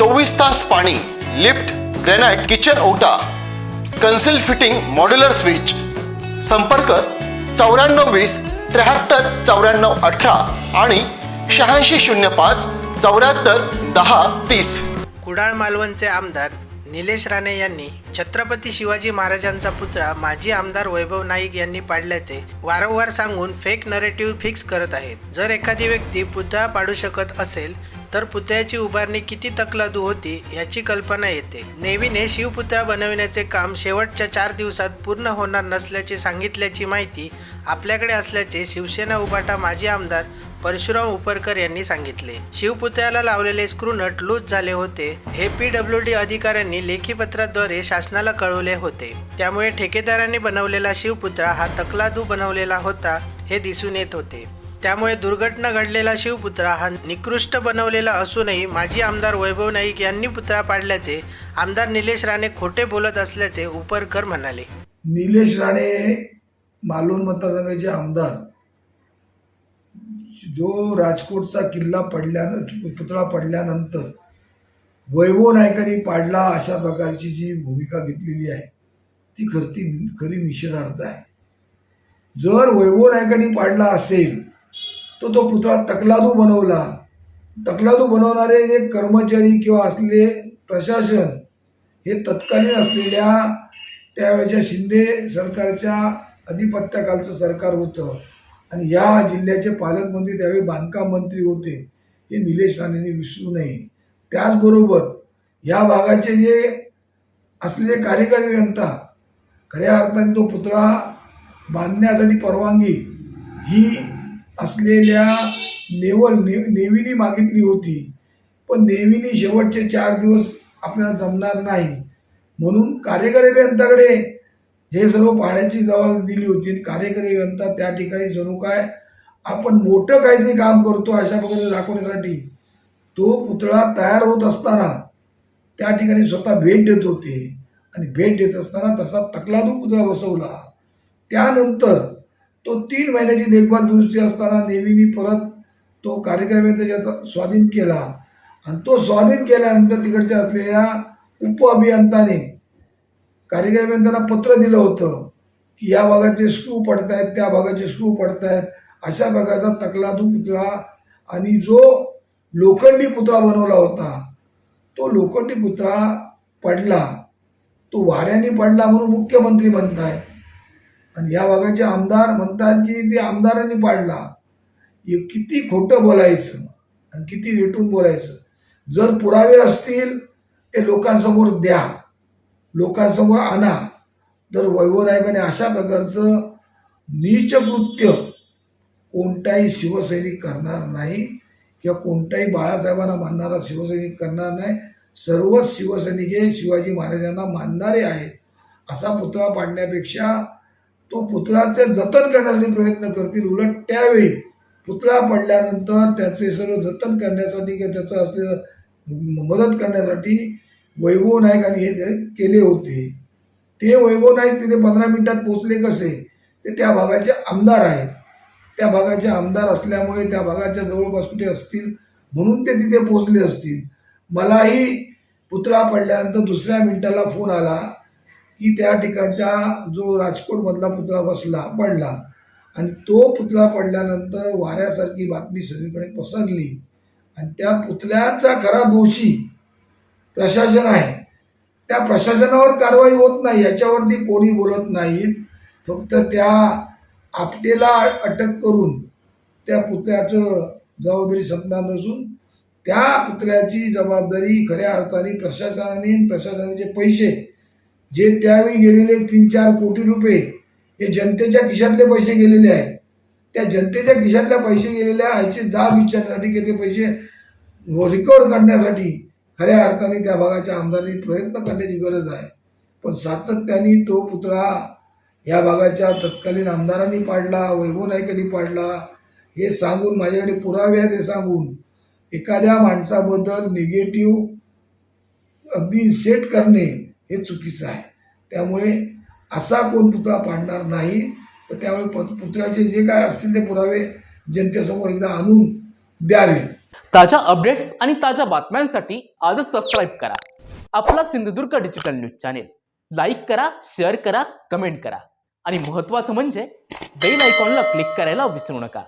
चोवीस तास पाणी लिफ्ट ग्रेनाइट किचन ओटा कन्सिल फिटिंग मॉड्युलर स्विच. संपर्क चौऱ्याण्णव वीस त्र्याहत्तर चौऱ्याण्णव अठरा आणि शहाऐंशी शून्य पाच चौऱ्याहत्तर दहा तीस. कुडाळ मालवणचे आमदार निलेश राणे यांनी छत्रपती शिवाजी महाराजांचा पुतळा माजी आमदार वैभव नाईक यांनी पाडल्याचे वारंवार सांगून फेक नरेटिव्ह फिक्स करत आहेत. जर एखादी व्यक्ती पुतळा पाडू शकत असेल तर पुतळ्याची उभारणी किती तकलादू होती याची कल्पना येते. नेव्हीने शिवपुतळा बनविण्याचे काम शेवटच्या चार दिवसात पूर्ण होणार नसल्याचे सांगितल्याची माहिती आपल्याकडे असल्याचे शिवसेना उभाटा माजी आमदार परशुराम उपरकर यांनी सांगितले. शिवपुतळ्याला लावलेले स्क्रू नट लूज झाले होते. हे पी डब्ल्यू डी अधिकाऱ्यांनी लेखी पत्राद्वारे शासनाला कळवले होते. त्यामुळे ठेकेदारांनी बनवलेला शिवपुतळा हा तकलादू बनवलेला होता हे दिसून येत होते. त्यामुळे दुर्घटना घडलेला शिवपुतळा हा निकृष्ट बनवलेला असूनही माजी आमदार वैभव नाईक यांनी पुतळा पाडल्याचे आमदार निलेश राणे खोटे बोलत असल्याचे उपरकर म्हणाले. निलेश राणे मालवण मतदारसंघाचे आमदार. जो राजकोटचा किल्ला पडल्यानं पुतळा पडल्यानंतर वैभव नायकांनी पाडला अशा प्रकारची जी भूमिका घेतलेली आहे ती खरती खरी निषेधार्थ आहे. जर वैभव नायकांनी पाडला असेल तो तो पुतळा तकलादू बनवला. तकलादू बनवणारे जे कर्मचारी किंवा असलेले प्रशासन हे तत्कालीन असलेल्या त्यावेळेच्या शिंदे सरकारच्या अधिपत्याकालचं सरकार होतं. आणि या जिल्ह्याचे पालकमंत्री त्यावेळी बांधकाम मंत्री होते हे निलेश राणेंनी विसरू नये. त्याचबरोबर या भागाचे जे असलेले कार्यकारी जनता खऱ्या अर्थाने तो पुतळा बांधण्यासाठी परवानगी ही असलेल्या नेवल ने नेव्हीने मागितली होती. पण नेव्हीने शेवटचे चार दिवस आपल्याला जमणार नाही. म्हणून कार्यकारी अभियंताकडे हे सर्व पाहण्याची जबाबदारी दिली होती आणि कार्यकारी अभियंता त्या ठिकाणी जणू काय आपण मोठं काहीतरी काम करतो अशा प्रकारे दाखवण्यासाठी. तो पुतळा तयार होत असताना त्या ठिकाणी स्वतः भेट देत होते. आणि भेट देत असताना तसा तकलादू पुतळा बसवला. त्यानंतर तो तीन महिन्याची देखभाल दुरुस्ती असताना नेव्हीने परत तो कार्यक्रम अभियंता स्वाधीन केला. आणि तो स्वाधीन केल्यानंतर तिकडच्या असलेल्या उप अभियंताने कार्यकारी पत्र दिलं होतं की या भागाचे स्क्रू पडतायत त्या भागाचे स्क्रू पडतायत अशा प्रकारचा तकलादू पुतळा आणि जो लोखंडी पुतळा बनवला होता तो लोखंडी पुतळा पडला. तो वाऱ्याने पडला म्हणून मुख्यमंत्री म्हणतायत. आणि या भागाचे आमदार म्हणतात की ते आमदारांनी पाडला. हे किती खोटं बोलायचं आणि किती वेटून बोलायचं. जर पुरावे असतील ते लोकांसमोर द्या. लोकांसमोर आणा. तर वैभव नायकाने अशा प्रकारचं नीच कृत्य कोणताही शिवसैनिक करणार नाही किंवा कोणताही बाळासाहेबांना मानणारा शिवसैनिक करणार नाही. सर्वच शिवसैनिक हे शिवाजी महाराजांना मानणारे आहेत. असा पुतळा पाडण्यापेक्षा तो पुतळाचे जतन करण्यासाठी प्रयत्न करतील. उलट त्यावेळी पुतळा पडल्यानंतर त्याचे सर्व जतन करण्यासाठी किंवा त्याचं असलेलं मदत करण्यासाठी वैभव नाईकांनी हे ते केले होते ते वैभव नाईक तिथे पंधरा मिनिटात पोचले कसे? ते त्या भागाचे आमदार आहेत. त्या भागाचे आमदार असल्यामुळे त्या भागाच्या जवळपास कुठे असतील म्हणून ते तिथे पोचले असतील. मलाही पुतळा पडल्यानंतर दुसऱ्या मिनिटाला फोन आला. की त्या ठिकाणचा जो राजकोटमधला पुतळा बसला पडला आणि तो पुतळा पडल्यानंतर वाऱ्यासारखी बातमी सगळीकडे पसरली. आणि त्या पुतळ्याचा खरा दोषी प्रशासन आहे. त्या प्रशासनावर कारवाई होत नाही याच्यावरती कोणी बोलत नाहीत फक्त त्या आपटेला अटक करून त्या पुतळ्याचं जबाबदारी संपणार नसून त्या पुतळ्याची जबाबदारी खऱ्या अर्थाने प्रशासनाने प्रशासनाचे पैसे जे त्यावेळी गेलेले तीन चार कोटी रुपये हे जनतेच्या खिशातले पैसे गेलेले आहेत. त्या जनतेच्या खिशातल्या पैसे गेलेल्या आहेत जाब विचारण्यासाठी की ते पैसे रिकवर करण्यासाठी खऱ्या अर्थाने त्या भागाच्या आमदारांनी प्रयत्न करण्याची गरज आहे. पण सातत्याने तो पुतळा या भागाच्या तत्कालीन आमदारांनी पाडला वैभव नायकांनी पाडला हे सांगून माझ्याकडे पुरावे आहेत हे सांगून एखाद्या माणसाबद्दल निगेटिव्ह अगदी सेट करणे हे चुकीचं आहे. त्यामुळे असा कोण पुतळा पाडणार नाही तर त्यामुळे प- पुतळ्याचे जे काय असतील ते पुरावे जनतेसमोर एकदा आणून द्यावेत. ताज्या अपडेट्स आणि ताज्या बातम्यांसाठी आजच सबस्क्राईब करा. आपला Sindhudurg digital news channel like करा शेअर करा कमेंट करा. आणि महत्त्वाचं म्हणजे बेल आयकॉनला क्लिक करायला विसरू नका.